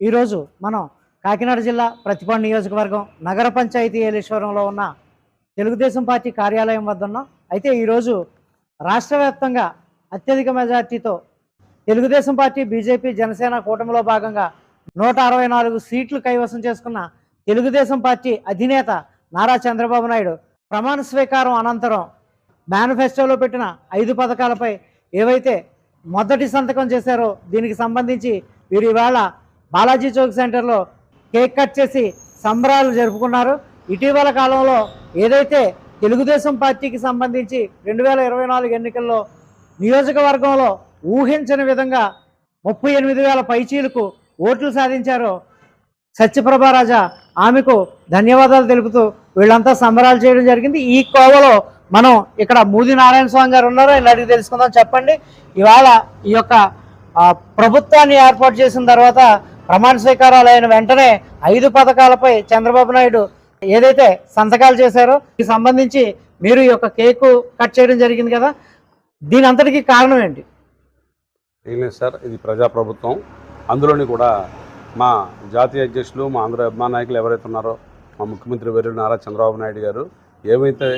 ఈరోజు మనం కాకినాడ జిల్లా ప్రతిపాడు నియోజకవర్గం నగర పంచాయతీ ఏలేశ్వరంలో ఉన్న తెలుగుదేశం పార్టీ కార్యాలయం వద్ద ఉన్నాం. అయితే ఈరోజు రాష్ట్ర వ్యాప్తంగా అత్యధిక మెజార్టీతో తెలుగుదేశం పార్టీ బీజేపీ జనసేన కూటమిలో భాగంగా నూట అరవై నాలుగు సీట్లు కైవసం చేసుకున్న తెలుగుదేశం పార్టీ అధినేత నారా చంద్రబాబు నాయుడు ప్రమాణ స్వీకారం అనంతరం మేనిఫెస్టోలో పెట్టిన ఐదు పథకాలపై ఏవైతే మొదటి సంతకం చేశారో దీనికి సంబంధించి వీరు ఇవాళ బాలాజీ చౌక్ సెంటర్లో కేక్ కట్ చేసి సంబరాలు జరుపుకున్నారు. ఇటీవల కాలంలో ఏదైతే తెలుగుదేశం పార్టీకి సంబంధించి రెండు వేల ఇరవై నాలుగు ఎన్నికల్లో నియోజకవర్గంలో ఊహించని విధంగా ముప్పై ఎనిమిది వేల పైచీలకు ఓట్లు సాధించారో సత్యప్రభారాజా ఆమెకు ధన్యవాదాలు తెలుపుతూ వీళ్ళంతా సంబరాలు చేయడం జరిగింది. ఈ కోవలో మనం ఇక్కడ మూది నారాయణ స్వామి గారు ఉన్నారు ఆయన అడిగి తెలుసుకుందాం చెప్పండి. ఇవాళ ఈ యొక్క ప్రభుత్వాన్ని ఏర్పాటు చేసిన తర్వాత ప్రమాణ స్వీకారాలు అయిన వెంటనే ఐదు పథకాలపై చంద్రబాబు నాయుడు ఏదైతే సంతకాలు చేశారో దీనికి సంబంధించి మీరు ఈ యొక్క కేకు కట్ చేయడం జరిగింది కదా. దీని అంతటికి కారణం ఏంటి? ఏం లేదు సార్ ఇది ప్రజాప్రభుత్వం. అందులోని కూడా మా జాతీయ అధ్యక్షులు మా ఆంధ్ర అభిమానాయకులు ఎవరైతే ఉన్నారో మా ముఖ్యమంత్రి వర్యులు నారా చంద్రబాబు నాయుడు గారు ఏమైతే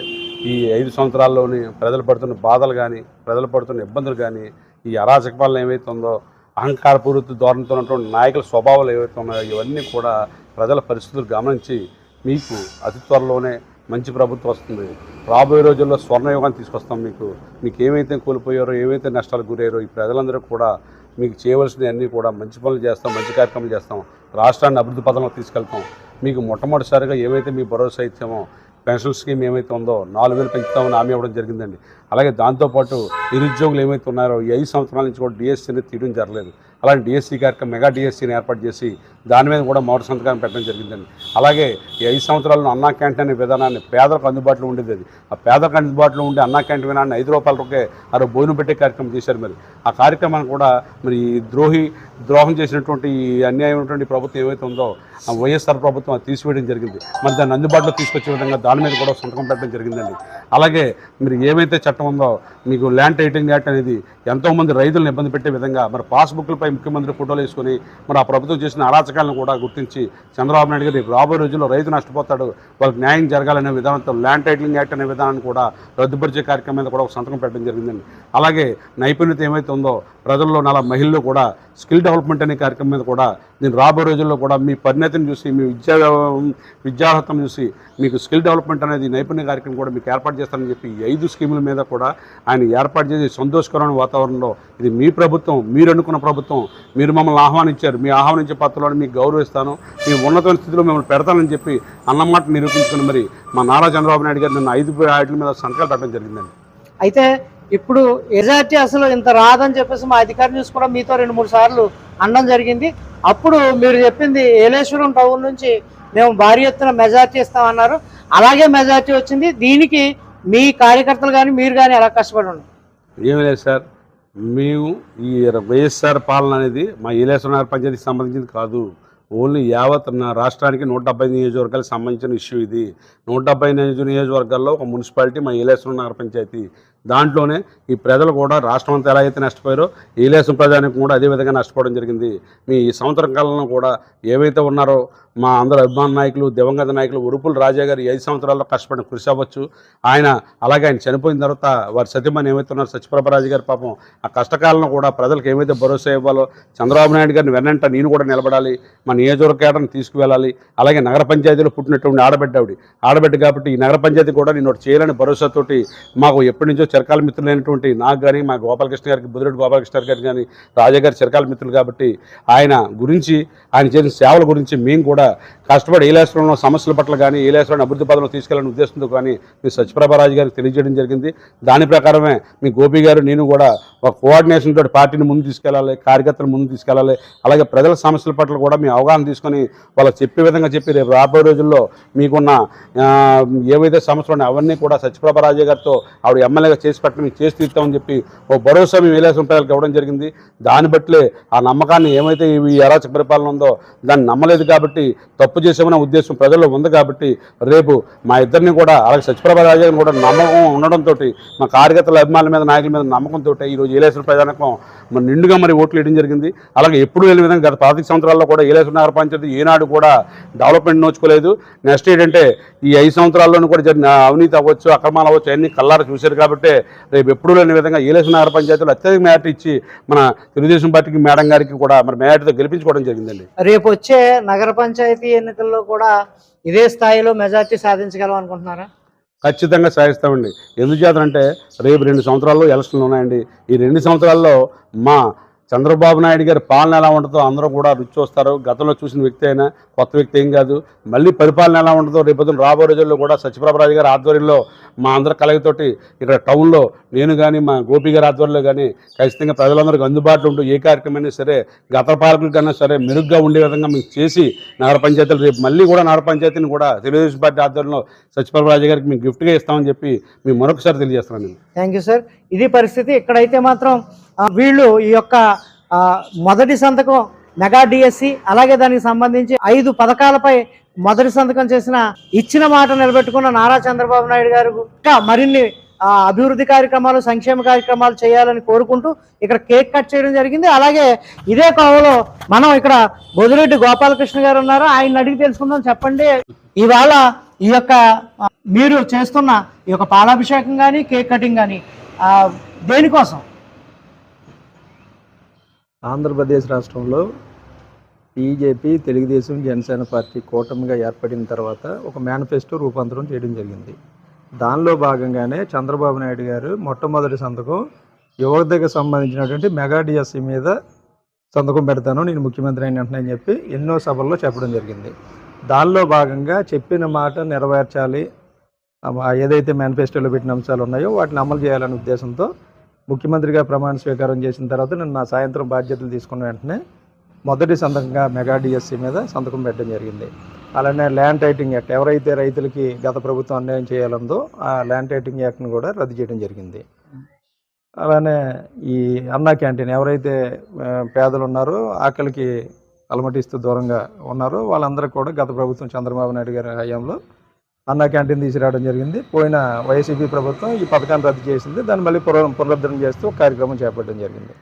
ఈ ఐదు సంవత్సరాల్లోని ప్రజలు పడుతున్న బాధలు కానీ ప్రజలు పడుతున్న ఇబ్బందులు కానీ ఈ అరాచక పాలన ఏమైతుందో అహంకారపూరిత ధోరణితో ఉన్నటువంటి నాయకుల స్వభావాలు ఏవైతే ఉన్నాయో ఇవన్నీ కూడా ప్రజల పరిస్థితులు గమనించి మీకు అతి త్వరలోనే మంచి ప్రభుత్వం వస్తుంది. రాబోయే రోజుల్లో స్వర్ణయుగాన్ని తీసుకొస్తాం మీకు. మీకు ఏమైతే కోల్పోయారో ఏవైతే నష్టాలు గురయ్యారో ఈ ప్రజలందరూ కూడా మీకు చేయవలసినవి అన్నీ కూడా మంచి పనులు చేస్తాం మంచి కార్యక్రమాలు చేస్తాం. రాష్ట్రాన్ని అభివృద్ధి పథంలో తీసుకెళ్తాం. మీకు మొట్టమొదటిసారిగా ఏమైతే మీ భరోసా ఇచ్చామో పెన్షన్ స్కీమ్ ఏమైతే ఉందో నాలుగు వేలు పెంచుతామని హామీ ఇవ్వడం జరిగిందండి. అలాగే దాంతోపాటు నిరుద్యోగులు ఏమైతే ఉన్నారో ఈ ఐదు సంవత్సరాల నుంచి కూడా డిఎస్సీని తీయడం జరగలేదు. అలాంటి డిఎస్సీ కార్యక్రమం మెగా డిఎస్సీని ఏర్పాటు చేసి దాని మీద కూడా మొదటి సంతకాన్ని పెట్టడం జరిగిందండి. అలాగే ఈ ఐదు సంవత్సరాలను అన్నా క్యాంటీన్ అనే విధానాన్ని పేదలకు అందుబాటులో ఉండేది అది. ఆ పేదలకు అందుబాటులో ఉండే అన్నా క్యాంటీన్ విధానాన్ని ఐదు రూపాయలకే అరవై భోజనం పెట్టే కార్యక్రమం చేశారు మరి. ఆ కార్యక్రమాన్ని కూడా మరి ఈ ద్రోహి ద్రోహం చేసినటువంటి ఈ అన్యాయమైనటువంటి ప్రభుత్వం ఏవైతే ఉందో ఆ వైఎస్ఆర్ ప్రభుత్వం అది తీసివేయడం జరిగింది. మరి దాన్ని అందుబాటులో తీసుకొచ్చే విధంగా దాని మీద కూడా సంతకం పెట్టడం జరిగిందండి. అలాగే మీరు ఏమైతే చట్టం ఉందో మీకు ల్యాండ్ టైటింగ్ యాక్ట్ అనేది ఎంతోమంది రైతులను ఇబ్బంది పెట్టే విధంగా మరి పాస్బుక్లపై ముఖ్యమంత్రి ఫోటోలు వేసుకొని మరి ఆ ప్రభుత్వం చేసిన అరాచకాలను కూడా గుర్తించి చంద్రబాబు నాయుడు గారు రాబోయే రోజుల్లో రైతు నష్టపోతాడు వాళ్ళకి న్యాయం జరగాలనే విధానంతో ల్యాండ్ టైటిలింగ్ యాక్ట్ అనే విధానాన్ని కూడా రద్దుపరిచే కార్యక్రమం మీద కూడా ఒక సంతకం పెట్టడం జరిగిందండి. అలాగే నైపుణ్యత ఏమైతే ఉందో ప్రజల్లో నల మహిళలు కూడా స్కిల్ డెవలప్మెంట్ అనే కార్యక్రమం మీద కూడా నేను రాబోయే రోజుల్లో కూడా మీ పరిణతిని చూసి మీ విద్యా విద్యార్హతను చూసి మీకు స్కిల్ డెవలప్మెంట్ అనేది నైపుణ్య కార్యక్రమం కూడా మీకు ఏర్పాటు చేస్తానని చెప్పి ఐదు స్కీముల మీద కూడా ఆయన ఏర్పాటు చేసి సంతోషకరమైన వాతావరణంలో ఇది మీ ప్రభుత్వం మీరు అనుకున్న ప్రభుత్వం మీరు మమ్మల్ని ఆహ్వానించారు. మీ ఆహ్వానించే పత్రాలను మీకు గౌరవిస్తాను. మీ ఉన్నతమైన స్థితిలో మిమ్మల్ని పెడతానని చెప్పి అన్నమాట నిరూపించుకుని మరి మా నారా చంద్రబాబు నాయుడు గారు నిన్న ఐదు వాటి మీద సంతకాలు పెట్టడం జరిగిందండి. అయితే ఇప్పుడు ఎజార్టీ అసలు ఇంత రాదని చెప్పేసి మా అధికారి న్యూస్ కూడా మీతో రెండు మూడు సార్లు అనడం జరిగింది. అప్పుడు మీరు చెప్పింది ఏలేశ్వరం టౌన్ నుంచి మేము భారీ ఎత్తున మెజార్టీ ఇస్తామన్నారు. అలాగే మెజార్టీ వచ్చింది. దీనికి మీ కార్యకర్తలు కానీ మీరు కానీ ఎలా కష్టపడి ఉన్నారు? ఏమీ లేదు సార్. మేము ఈ వైఎస్ఆర్ పాలన అనేది మా ఈలేశ్వర నగర పంచాయతీకి సంబంధించింది కాదు. ఓన్లీ యావత్ నా రాష్ట్రానికి నూట డెబ్బై నియోజకవర్గాలకు సంబంధించిన ఇష్యూ ఇది. నూట డెబ్బై నియోజక నియోజకవర్గాల్లో ఒక మున్సిపాలిటీ మా ఏలేశ్వరం నగర పంచాయతీ దాంట్లోనే ఈ ప్రజలు కూడా రాష్ట్రం అంతా ఎలా అయితే నష్టపోయారో ఈలేసం ప్రజానికి కూడా అదే విధంగా నష్టపోవడం జరిగింది. మీ ఈ సంవత్సరం కాలంలో కూడా ఏవైతే ఉన్నారో మా అందరు అభిమాన నాయకులు దివంగత నాయకులు ఉరుపుల రాజా గారు ఐదు సంవత్సరాల్లో కష్టపడిన కృషి అవ్వచ్చు. ఆయన అలాగే ఆయన చనిపోయిన తర్వాత వారి సతీమణి ఏమైతే ఉన్నారో సత్యప్రభరాజు గారి పాపం ఆ కష్టకాలంలో కూడా ప్రజలకు ఏమైతే భరోసా ఇవ్వాలో చంద్రబాబు నాయుడు గారిని వెన్నంట నేను కూడా నిలబడాలి. మా నియోజకవర్గాన్ని తీసుకువెళ్ళాలి. అలాగే నగర పంచాయతీలో పుట్టినటువంటి ఆడబిడ్డ ఆవిడ. ఆడబిడ్డ కాబట్టి ఈ నగర పంచాయతీ కూడా నేను ఒకటి చేయాలని భరోసాతోటి మాకు ఎప్పటి నుంచో చిరకాల మిత్రులైనటువంటి నాకు కానీ మా గోపాలకృష్ణ గారికి బుదిరెడ్డి గోపాలకృష్ణ గారికి కానీ రాజా గారి చిరకాల మిత్రులు కాబట్టి ఆయన గురించి ఆయన చేసిన సేవల గురించి మేము కూడా కష్టపడి ఈలేశ్వరంలో సమస్యల పట్ల కానీ ఈలేశ్వరం అభివృద్ధి పదంలో తీసుకెళ్ళని ఉద్దేశంతో కానీ మీ సత్యప్రభారాజు గారికి తెలియజేయడం జరిగింది. దాని ప్రకారమే మీ గోపి గారు నేను కూడా ఒక కోఆర్డినేషన్ తోటి పార్టీని ముందు తీసుకెళ్ళాలి కార్యకర్తలు ముందు తీసుకెళ్ళాలి అలాగే ప్రజల సమస్యల పట్ల కూడా మీ అవగాహన తీసుకొని వాళ్ళకి చెప్పే విధంగా చెప్పి రేపు రాబోయే రోజుల్లో మీకున్న ఏవైతే సమస్యలు ఉన్నాయో అవన్నీ కూడా సత్యప్రభరాజు గారితో ఆవిడ ఎమ్మెల్యేగా చేసి పెట్టడం మీకు చేసి తీస్తామని చెప్పి ఓ భరోసా మేము ఏలేశ్వరం ప్రజలకు ఇవ్వడం జరిగింది. దాన్ని బట్లే ఆ నమ్మకాన్ని ఏమైతే ఈ అరాచక పరిపాలన ఉందో దాన్ని నమ్మలేదు కాబట్టి తప్పు చేసామనే ఉద్దేశం ప్రజల్లో ఉంది కాబట్టి రేపు మా ఇద్దరిని కూడా అలాగే సత్యప్రభ రాజాని కూడా నమ్మకం ఉండడంతో మా కార్యకర్తల అభిమానుల మీద నాయకుల మీద నమ్మకంతో ఈరోజు ఏలేశ్వర ప్రజానకం మరి నిండుగా మరి ఓట్లు వేయడం జరిగింది. అలాగే ఎప్పుడు వెళ్ళిన విధంగా గత పాతిక సంవత్సరాల్లో కూడా ఏలేశ్వర నగర పంచాయతీ ఏనాడు కూడా డెవలప్మెంట్ నోచుకోలేదు. నెక్స్ట్ ఏంటంటే ఈ ఐదు సంవత్సరాల్లోనూ కూడా జరిగిన అవినీతి అవ్వచ్చు అక్రమాలు అవ్వచ్చు అన్ని కల్లారా చూశారు కాబట్టి రేపు ఎప్పుడు లేని విధంగా ఏలేశ్వర నగర పంచాయతీలో అత్యధిక మేట ఇచ్చి మన తెలుగుదేశం పార్టీకి మేడం గారికి కూడా మరి మేటతో గెలిపించుకోవడం జరిగిందండి. రేపు వచ్చే నగర పంచాయతీ ఎన్నికల్లో కూడా ఇదే స్థాయిలో మెజార్టీ సాధించగలం అనుకుంటున్నారా? ఖచ్చితంగా సాధిస్తామండి. ఎందుచేతంటే రేపు రెండు సంవత్సరాల్లో ఎలక్షన్లు ఉన్నాయండి. ఈ రెండు సంవత్సరాల్లో మా చంద్రబాబు నాయుడు గారి పాలన ఎలా ఉంటుందో అందరూ కూడా రుచి చూస్తారు. గతంలో చూసిన వ్యక్తి అయినా కొత్త వ్యక్తి ఏం కాదు. మళ్ళీ పరిపాలన ఎలా ఉంటుందో రేపు రాబోయే రోజుల్లో కూడా సత్యప్రభరాజు గారి ఆధ్వర్యంలో మా అందరి కలగతోటి ఇక్కడ టౌన్లో నేను కానీ మా గోపి గారి ఆధ్వర్యంలో కానీ ఖచ్చితంగా ప్రజలందరికీ అందుబాటులో ఉంటూ ఏ కార్యక్రమైనా సరే గత పాలకుల కన్నా సరే మెరుగ్గా ఉండే విధంగా మేము చేసి నగర పంచాయతీలు రేపు మళ్ళీ కూడా నగర పంచాయతీని కూడా తెలుగుదేశం పార్టీ ఆధ్వర్యంలో సత్యప్రభరాజు గారికి మేము గిఫ్ట్గా ఇస్తామని చెప్పి మేము మరొకసారి తెలియజేస్తున్నాను థ్యాంక్ యూ సార్. ఇది పరిస్థితి. ఇక్కడైతే మాత్రం వీళ్ళు ఈ యొక్క మొదటి సంతకం మెగా డిఎస్సి అలాగే దానికి సంబంధించి ఐదు పథకాలపై మొదటి సంతకం చేసిన ఇచ్చిన మాట నిలబెట్టుకున్న నారా చంద్రబాబు నాయుడు గారు ఇంకా మరిన్ని అభివృద్ధి కార్యక్రమాలు సంక్షేమ కార్యక్రమాలు చేయాలని కోరుకుంటూ ఇక్కడ కేక్ కట్ చేయడం జరిగింది. అలాగే ఇదే కోవలో మనం ఇక్కడ బొదిరెడ్డి గోపాలకృష్ణ గారు ఉన్నారు. ఆయన అడిగి తెలుసుకుందాం చెప్పండి. ఇవాళ ఈ యొక్క మీరు చేస్తున్న ఈ యొక్క పాలాభిషేకం కానీ కేక్ కటింగ్ కానీ దేనికోసం? ఆంధ్రప్రదేశ్ రాష్ట్రంలో బీజేపీ తెలుగుదేశం జనసేన పార్టీ కూటమిగా ఏర్పడిన తర్వాత ఒక మేనిఫెస్టో రూపాంతరం చేయడం జరిగింది. దానిలో భాగంగానే చంద్రబాబు నాయుడు గారు మొట్టమొదటి సంతకం యువతకు సంబంధించినటువంటి మెగా డిఎస్సి మీద సంతకం పెడతాను. నేను ముఖ్యమంత్రి అయిన అని చెప్పి ఎన్నో సభల్లో చెప్పడం జరిగింది. దానిలో భాగంగా చెప్పిన మాట నెరవేర్చాలి. ఏదైతే మేనిఫెస్టోలో పెట్టిన అంశాలు ఉన్నాయో వాటిని అమలు చేయాలనే ఉద్దేశంతో ముఖ్యమంత్రిగా ప్రమాణ స్వీకారం చేసిన తర్వాత నేను నా సాయంత్రం బాధ్యతలు తీసుకున్న వెంటనే మొదటి సంతకంగా మెగా డిఎస్సి మీద సంతకం పెట్టడం జరిగింది. అలానే ల్యాండ్ టైటింగ్ యాక్ట్ ఎవరైతే రైతులకి గత ప్రభుత్వం అన్యాయం చేయాలందో ఆ ల్యాండ్ టైటింగ్ యాక్ట్ని కూడా రద్దు చేయడం జరిగింది. అలానే ఈ అన్నా క్యాంటీన్ ఎవరైతే పేదలు ఉన్నారో ఆకలికి అలమటిస్తూ దూరంగా ఉన్నారో వాళ్ళందరికీ కూడా గత ప్రభుత్వం చంద్రబాబు నాయుడు గారి హయాంలో అన్నా క్యాంటీన్ తీసుకురావడం జరిగింది. పోయిన వైసీపీ ప్రభుత్వం ఈ పథకాన్ని రద్దు చేసింది. దాన్ని మళ్ళీ పునర్ పునరుద్ధరణ చేస్తూ ఒక కార్యక్రమం చేపట్టడం జరిగింది.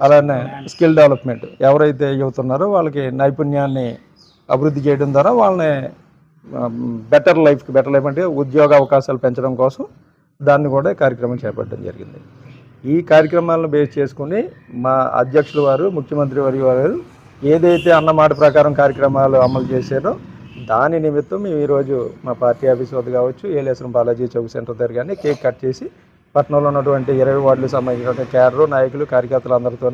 అలానే స్కిల్ డెవలప్మెంట్ ఎవరైతే యువత ఉన్నారో వాళ్ళకి నైపుణ్యాన్ని అభివృద్ధి చేయడం ద్వారా వాళ్ళని బెటర్ లైఫ్కి బెటర్ లైఫ్ అంటే ఉద్యోగ అవకాశాలు పెంచడం కోసం దాన్ని కూడా కార్యక్రమం చేపట్టడం జరిగింది. ఈ కార్యక్రమాలను బేస్ చేసుకుని మా అధ్యక్షులు వారు ముఖ్యమంత్రి వారి వారు ఏదైతే అన్నమాట ప్రకారం కార్యక్రమాలు అమలు చేశారో దాని నిమిత్తం మేము ఈరోజు మా పార్టీ ఆఫీస్ వద్ద కావచ్చు ఏలేశ్వరం బాలాజీ చౌక్ సెంటర్ దగ్గర కానీ కేక్ కట్ చేసి పట్టణంలో ఉన్నటువంటి ఇరవై వార్డులకు సంబంధించినటువంటి క్యాడర్ నాయకులు కార్యకర్తలు అందరితో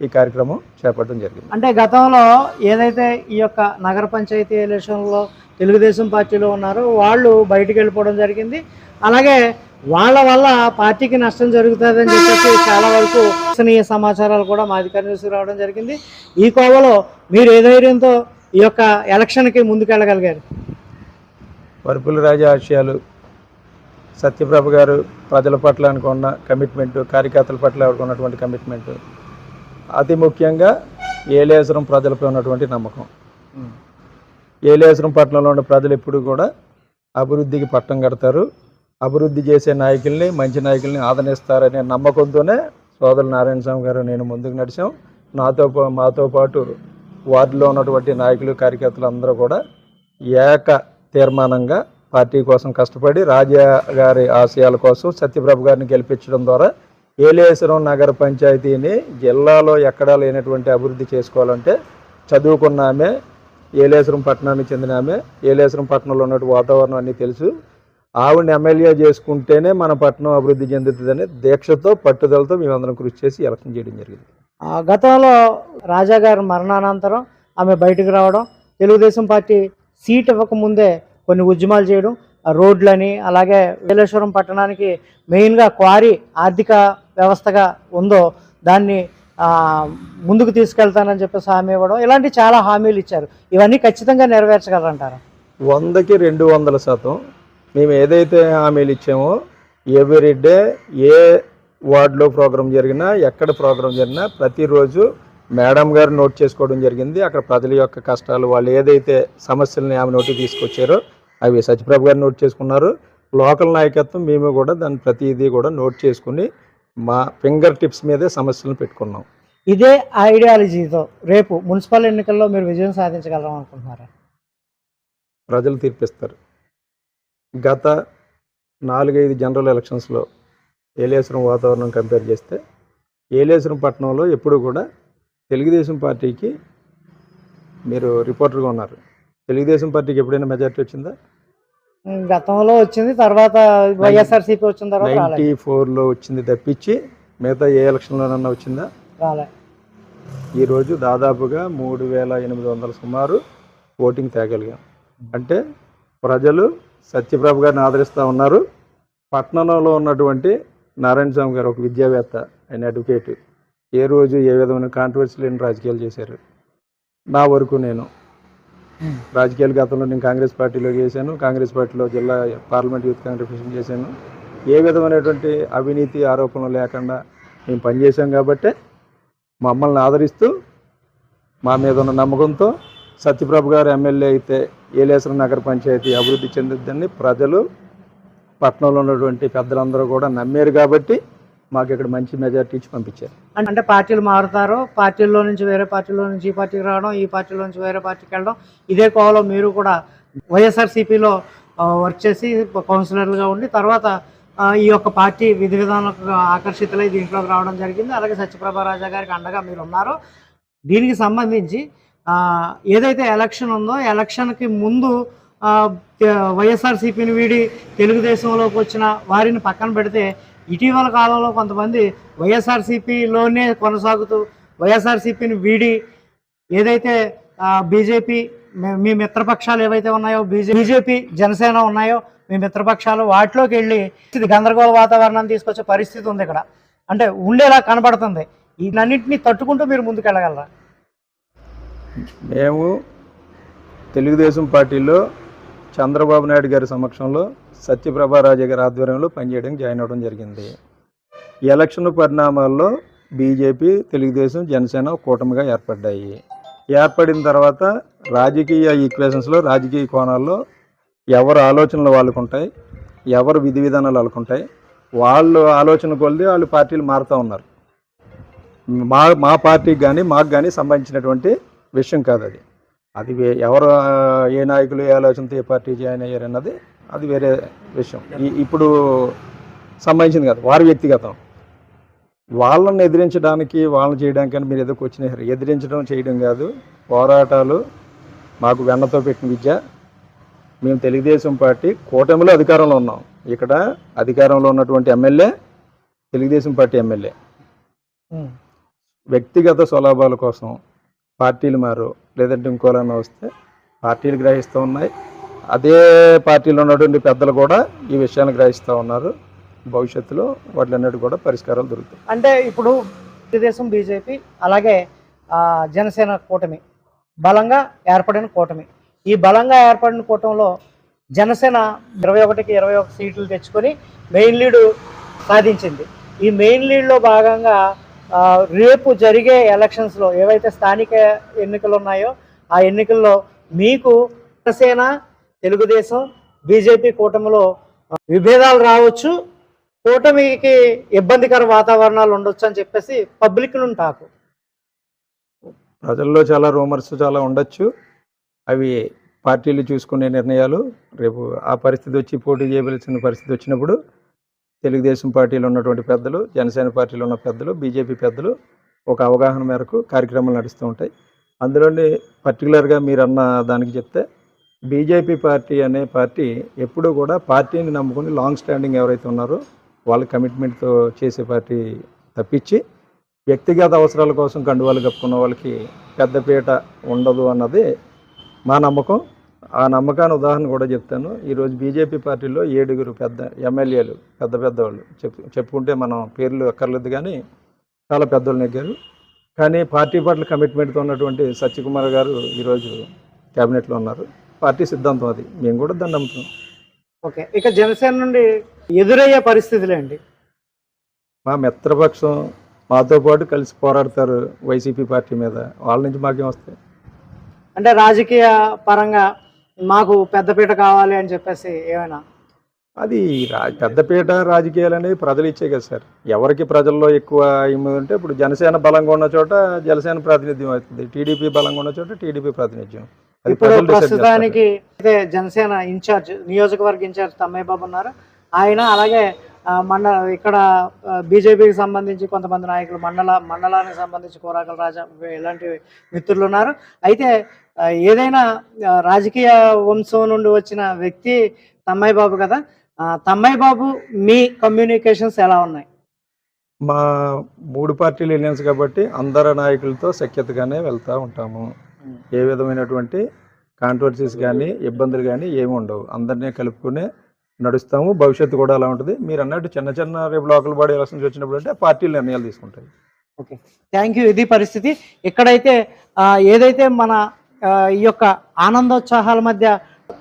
ఈ కార్యక్రమం చేపట్టడం జరిగింది. అంటే గతంలో ఏదైతే ఈ యొక్క నగర పంచాయతీ ఎలక్షన్లో తెలుగుదేశం పార్టీలో ఉన్నారో వాళ్ళు బయటికి వెళ్ళిపోవడం జరిగింది. అలాగే వాళ్ళ వల్ల పార్టీకి నష్టం జరుగుతుందని చెప్పేసి చాలా వరకు సమాచారాలు కూడా మా అధికారి నుంచి రావడం జరిగింది. ఈ కోవలో మీరు ఏ ధైర్యంతో ఈ యొక్క ఎలక్షన్కి ముందుకెళ్ళగలిగారు. పరుపుల రాజా ఆశయాలు సత్యప్రభ గారు ప్రజల పట్ల అనుకున్న కమిట్మెంట్ కార్యకర్తల పట్ల అనుకున్నటువంటి కమిట్మెంట్ అతి ముఖ్యంగా ఏలేశ్వరం ప్రజలపై ఉన్నటువంటి నమ్మకం. ఏలేశ్వరం పట్టణంలో ఉన్న ప్రజలు ఎప్పుడు కూడా అభివృద్ధికి పట్టం కడతారు. అభివృద్ధి చేసే నాయకుల్ని మంచి నాయకుల్ని ఆదరిస్తారనే నమ్మకంతోనే సోదరు నారాయణ స్వామి గారు నేను ముందుకు నడిచాం. నాతో పా- మాతో పాటు వార్డులో ఉన్నటువంటి నాయకులు కార్యకర్తలు అందరూ కూడా ఏక తీర్మానంగా పార్టీ కోసం కష్టపడి రాజా గారి ఆశయాల కోసం సత్యప్రభు గారిని గెలిపించడం ద్వారా ఏలేశ్వరం నగర పంచాయతీని జిల్లాలో ఎక్కడా లేనటువంటి అభివృద్ధి చేసుకోవాలంటే చదువుకున్న ఆమె ఏలేశ్వరం పట్టణానికి చెందిన ఆమె ఏలేశ్వరం పట్టణంలో ఉన్నటువంటి వాతావరణం అన్నీ తెలుసు. ఆవిడని ఎమ్మెల్యే చేసుకుంటేనే మన పట్టణం అభివృద్ధి చెందుతుందని దీక్షతో పట్టుదలతో మేమందరం కృషి చేసి ఎలక్షన్ చేయడం జరిగింది. గతంలో రాజాగారి మరణానంతరం ఆమె బయటకు రావడం తెలుగుదేశం పార్టీ సీట్ ఇవ్వకముందే కొన్ని ఉద్యమాలు చేయడం రోడ్లని అలాగే వేలేశ్వరం పట్టణానికి మెయిన్గా క్వారీ ఆర్థిక వ్యవస్థగా ఉందో దాన్ని ముందుకు తీసుకెళ్తానని చెప్పేసి హామీ ఇవ్వడం ఇలాంటి చాలా హామీలు ఇచ్చారు. ఇవన్నీ ఖచ్చితంగా నెరవేర్చగలరంటారా? వందకి రెండు వందల శాతం. మేము ఏదైతే హామీలు ఇచ్చామో ఎవ్రీ డే ఏ వార్డులో ప్రోగ్రాం జరిగినా ఎక్కడ ప్రోగ్రాం జరిగినా ప్రతిరోజు మేడం గారు నోట్ చేసుకోవడం జరిగింది. అక్కడ ప్రజల యొక్క కష్టాలు వాళ్ళు ఏదైతే సమస్యలని ఆమె నోటికి తీసుకొచ్చారో అవి సత్యప్రభ గారు నోట్ చేసుకున్నారు. లోకల్ నాయకత్వం మేము కూడా దాని ప్రతిదీ కూడా నోట్ చేసుకుని మా ఫింగర్ టిప్స్ మీదే సమస్యలను పెట్టుకున్నాం. ఇదే ఐడియాలజీతో రేపు మున్సిపల్ ఎన్నికల్లో మీరు విజయం సాధించగలరం అనుకుంటున్నారా? ప్రజలు తీర్పిస్తారు. గత నాలుగైదు జనరల్ ఎలక్షన్స్లో ఏలేశ్వరం వాతావరణం కంపేర్ చేస్తే ఏలేశ్వరం పట్టణంలో ఎప్పుడు కూడా తెలుగుదేశం పార్టీకి మీరు రిపోర్టర్గా ఉన్నారు. తెలుగుదేశం పార్టీకి ఎప్పుడైనా మెజారిటీ వచ్చిందా? గతంలో వచ్చింది తర్వాత వైఎస్ఆర్సీపీ వచ్చిన తర్వాత నైంటీ రాలేదు ఫోర్లో వచ్చింది తప్పించి మిగతా ఏ ఎలక్షన్లోనన్నా వచ్చిందా? రాలే. ఈరోజు దాదాపుగా మూడు వేల ఎనిమిది వందల సుమారు ఓటింగ్ తేగలిగాం. అంటే ప్రజలు సత్యప్రభ గారిని ఆదరిస్తూ ఉన్నారు. పట్టణంలో ఉన్నటువంటి నారాయణ స్వామి గారు ఒక విద్యావేత్త ఆయన అడ్వకేట్ ఏ రోజు ఏ విధమైన కాంట్రవర్సీ లేని రాజకీయాలు చేశారు. నా వరకు నేను. రాజకీయాల గతంలో నేను కాంగ్రెస్ పార్టీలో చేశాను కాంగ్రెస్ పార్టీలో జిల్లా పార్లమెంట్ యూత్ కాంగ్రెస్ చేశాను. ఏ విధమైనటువంటి అవినీతి ఆరోపణలు లేకుండా మేము పనిచేశాం కాబట్టే మమ్మల్ని ఆదరిస్తూ మా మీద ఉన్న నమ్మకంతో సత్యప్రభు గారు ఎమ్మెల్యే అయితే ఏలేశ్వరం నగర పంచాయతీ అభివృద్ధి చెందుద్దని ప్రజలు పట్టణంలో ఉన్నటువంటి పెద్దలందరూ కూడా నమ్మారు కాబట్టి మాకు ఇక్కడ మంచి మెజార్టీ ఇచ్చి పంపించారు. అంటే పార్టీలు మారుతారు పార్టీల్లో నుంచి వేరే పార్టీలో నుంచి ఈ పార్టీకి రావడం ఈ పార్టీలో నుంచి వేరే పార్టీకి వెళ్ళడం. ఇదే కోవలో మీరు కూడా వైఎస్ఆర్సీపీలో వర్క్ చేసి కౌన్సిలర్లుగా ఉండి తర్వాత ఈ యొక్క పార్టీ విధి విధానాలకు ఆకర్షితులై దీంట్లోకి రావడం జరిగింది. అలాగే సత్యప్రభా రాజా గారికి అండగా మీరు ఉన్నారు దీనికి సంబంధించి ఏదైతే ఎలక్షన్ ఉందో ఎలక్షన్కి ముందు వైఎస్ఆర్సీపీని వీడి తెలుగుదేశంలోకి వచ్చిన వారిని పక్కన పెడితే ఇటీవల కాలంలో కొంతమంది వైఎస్ఆర్సీపీలోనే కొనసాగుతూ వైఎస్ఆర్సీపీని వీడి ఏదైతే బీజేపీ మీ మిత్రపక్షాలు ఏవైతే ఉన్నాయో బీజే బీజేపీ జనసేన ఉన్నాయో మీ మిత్రపక్షాలు వాటిలోకి వెళ్ళి ఇది గందరగోళ వాతావరణాన్ని తీసుకొచ్చే పరిస్థితి ఉంది ఇక్కడ. అంటే ఉండేలా కనబడుతుంది. వీటన్నింటినీ తట్టుకుంటూ మీరు ముందుకెళ్ళగలరా మేము తెలుగుదేశం పార్టీలో చంద్రబాబు నాయుడు గారి సమక్షంలో సత్యప్రభారాజు గారి ఆధ్వర్యంలో పనిచేయడం జాయిన్ అవ్వడం జరిగింది. ఎలక్షన్ పరిణామాల్లో బీజేపీ తెలుగుదేశం జనసేన కూటమిగా ఏర్పడ్డాయి. ఏర్పడిన తర్వాత రాజకీయ ఈక్వేషన్స్లో రాజకీయ కోణాల్లో ఎవరు ఆలోచనలు వాళ్ళకు ఉంటాయి ఎవరు విధి విధానాలు వాళ్ళకు ఉంటాయి వాళ్ళు ఆలోచన కొలిది వాళ్ళు పార్టీలు మారుతూ ఉన్నారు. మా మా పార్టీకి కానీ మాకు కానీ సంబంధించినటువంటి విషయం కాదు అది అది ఎవరు ఏ నాయకులు ఏ ఆలోచనతో ఏ పార్టీ జాయిన్ అయ్యారు అన్నది అది వేరే విషయం. ఇప్పుడు సంబంధించింది కాదు వారి వ్యక్తిగతం. వాళ్ళని ఎదిరించడానికి వాళ్ళని చేయడానికి అని మీరు ఏదో వచ్చినారు ఎదిరించడం చేయడం కాదు పోరాటాలు మాకు వెన్నతో పెట్టిన విద్య. మేము తెలుగుదేశం పార్టీ కూటమిలో అధికారంలో ఉన్నాం. ఇక్కడ అధికారంలో ఉన్నటువంటి ఎమ్మెల్యే తెలుగుదేశం పార్టీ ఎమ్మెల్యే. వ్యక్తిగత స్వలాభాల కోసం పార్టీలు మారు లేదంటే ఇంకోలైనా వస్తే పార్టీలు గ్రహిస్తూ ఉన్నాయి. అదే పార్టీలో ఉన్నటువంటి పెద్దలు కూడా ఈ విషయాన్ని గ్రహిస్తూ ఉన్నారు. భవిష్యత్తులో వాటిలన్నిటి కూడా పరిష్కారాలు దొరుకుతాయి. అంటే ఇప్పుడు తెలుగుదేశం బీజేపీ అలాగే జనసేన కూటమి బలంగా ఏర్పడిన కూటమి. ఈ బలంగా ఏర్పడిన కూటమిలో జనసేన ఇరవై ఒకటికి ఇరవై ఒక సీట్లు తెచ్చుకొని మెయిన్ లీడు సాధించింది. ఈ మెయిన్ లీడ్లో భాగంగా రేపు జరిగే ఎలక్షన్స్లో ఏవైతే స్థానిక ఎన్నికలు ఉన్నాయో ఆ ఎన్నికల్లో మీకు జనసేన తెలుగుదేశం బీజేపీ కూటమిలో విభేదాలు రావచ్చు కూటమికి ఇబ్బందికర వాతావరణాలు ఉండొచ్చు అని చెప్పేసి పబ్లిక్ నుండి టాకు. ప్రజల్లో చాలా రూమర్స్ చాలా ఉండొచ్చు. అవి పార్టీలు చూసుకునే నిర్ణయాలు రేపు ఆ పరిస్థితి వచ్చి పోటీ చేయవలసిన పరిస్థితి వచ్చినప్పుడు తెలుగుదేశం పార్టీలో ఉన్నటువంటి పెద్దలు జనసేన పార్టీలో ఉన్న పెద్దలు బీజేపీ పెద్దలు ఒక అవగాహన మేరకు కార్యక్రమాలు నడుస్తూ ఉంటాయి. అందులోని పర్టికులర్గా మీరు అన్న దానికి చెప్తే బీజేపీ పార్టీ అనే పార్టీ ఎప్పుడూ కూడా పార్టీని నమ్ముకుని లాంగ్ స్టాండింగ్ ఎవరైతే ఉన్నారో వాళ్ళ కమిట్మెంట్తో చేసే పార్టీ తప్పించి వ్యక్తిగత అవసరాల కోసం కండువాలు కప్పుకున్న వాళ్ళకి పెద్దపీట ఉండదు అన్నది మా నమ్మకం. ఆ నమ్మకాన్ని ఉదాహరణ కూడా చెప్తాను. ఈరోజు బీజేపీ పార్టీలో ఏడుగురు పెద్ద ఎమ్మెల్యేలు పెద్ద పెద్దవాళ్ళు చెప్పు చెప్పుకుంటే మనం పేర్లు అక్కర్లేదు కానీ చాలా పెద్దోళ్ళు నెగ్గారు. కానీ పార్టీ పట్ల కమిట్మెంట్తో ఉన్నటువంటి సత్యకుమార్ గారు ఈరోజు క్యాబినెట్లో ఉన్నారు. పార్టీ సిద్ధాంతం అది. మేము కూడా దాన్ని నమ్ముతున్నాం. ఓకే. ఇక జనసేన నుండి ఎదురయ్యే పరిస్థితులేండి మా మిత్రపక్షం మాతో పాటు కలిసి పోరాడతారు వైసీపీ పార్టీ మీద. వాళ్ళ నుంచి మాకేం వస్తాయి? అంటే రాజకీయ పరంగా మాకు పెద్దపీట కావాలి అని చెప్పేసి ఏమైనా? అది పెద్దపీట రాజకీయాలు అనేవి ప్రజలు ఇచ్చే కదా సార్. ఎవరికి ప్రజల్లో ఎక్కువ ఉంటే ఇప్పుడు జనసేన బలంగా ఉన్న చోట జనసేన ప్రాతినిధ్యం అవుతుంది. టీడీపీ బలంగా ఉన్న చోట టీడీపీ ప్రాతినిధ్యం. ఇప్పుడు ప్రస్తుతానికి అయితే జనసేన ఇన్ఛార్జ్ నియోజకవర్గ ఇన్ఛార్జ్ తమ్మయ్య బాబు ఉన్నారు. ఆయన అలాగే మండ ఇక్కడ బీజేపీకి సంబంధించి కొంతమంది నాయకులు మండల మండలానికి సంబంధించి కోరాకల రాజా ఇలాంటి మిత్రులు ఉన్నారు. అయితే ఏదైనా రాజకీయ వంశం నుండి వచ్చిన వ్యక్తి తమ్మయ్య బాబు కదా తమ్మయ్య బాబు మీ కమ్యూనికేషన్స్ ఎలా ఉన్నాయి? మా మూడు పార్టీలు ఎలియన్స్ కాబట్టి అందరు నాయకులతో సఖ్యతగానే వెళ్తూ ఉంటాము. ఏ విధమైనటువంటి కాంట్రవర్సీస్ కానీ ఇబ్బందులు కానీ ఏమి ఉండవు. అందరినీ కలుపుకునే నడుస్తాము భవిష్యత్తు కూడా అలా ఉంటుంది. మీరు అన్నట్టు చిన్న చిన్న రేపు లోకల్ బాడీ ఎలక్షన్స్ వచ్చినప్పుడు అంటే పార్టీలు నిర్ణయాలు తీసుకుంటాయి. ఓకే. థ్యాంక్ యూ ఇది పరిస్థితి. ఎక్కడైతే ఏదైతే మన ఈ యొక్క ఆనందోత్సాహాల మధ్య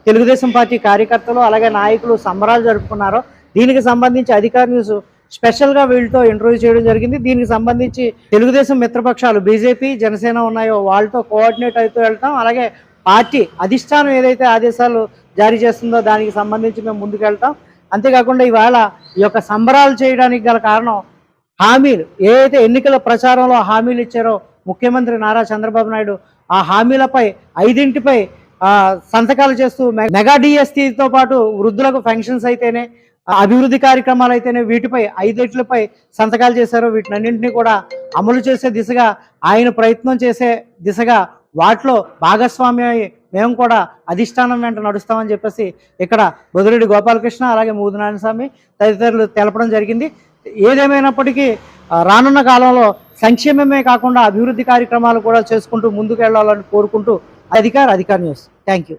తెలుగుదేశం పార్టీ కార్యకర్తలు అలాగే నాయకులు సంబరాలు జరుపుకున్నారో దీనికి సంబంధించి అధికార న్యూస్ స్పెషల్గా వీళ్ళతో ఇంటర్వ్యూ చేయడం జరిగింది. దీనికి సంబంధించి తెలుగుదేశం మిత్రపక్షాలు బీజేపీ జనసేన ఉన్నాయో వాళ్ళతో కోఆర్డినేట్ అవుతూ వెళ్తాం. అలాగే పార్టీ అధిష్టానం ఏదైతే ఆదేశాలు జారీ చేస్తుందో దానికి సంబంధించి మేము ముందుకు వెళ్తాం అంతేకాకుండా ఇవాళ ఈ యొక్క సంబరాలు చేయడానికి గల కారణం హామీలు. ఏదైతే ఎన్నికల ప్రచారంలో హామీలు ఇచ్చారో ముఖ్యమంత్రి నారా చంద్రబాబు నాయుడు ఆ హామీలపై ఐదింటిపై సంతకాలు చేస్తూ మె- మెగా డిఎస్టీతో పాటు వృద్ధులకు ఫెన్షన్స్ అయితేనే అభివృద్ధి కార్యక్రమాలు అయితేనే వీటిపై ఐదింటిపై సంతకాలు చేశారు వీటినన్నింటినీ కూడా అమలు చేసే దిశగా ఆయన ప్రయత్నం చేసే దిశగా వాటిలో భాగస్వామ్యం మేము కూడా అధిష్టానం వెంట నడుస్తామని చెప్పేసి ఇక్కడ బొదిరెడ్డి గోపాలకృష్ణ అలాగే మూదునారాయణ స్వామి తదితరులు తెలపడం జరిగింది. ఏదేమైనప్పటికీ రానున్న కాలంలో సంక్షేమమే కాకుండా అభివృద్ధి కార్యక్రమాలు కూడా చేసుకుంటూ ముందుకు వెళ్ళాలని కోరుకుంటూ Adhikar Adhikar news. Thank you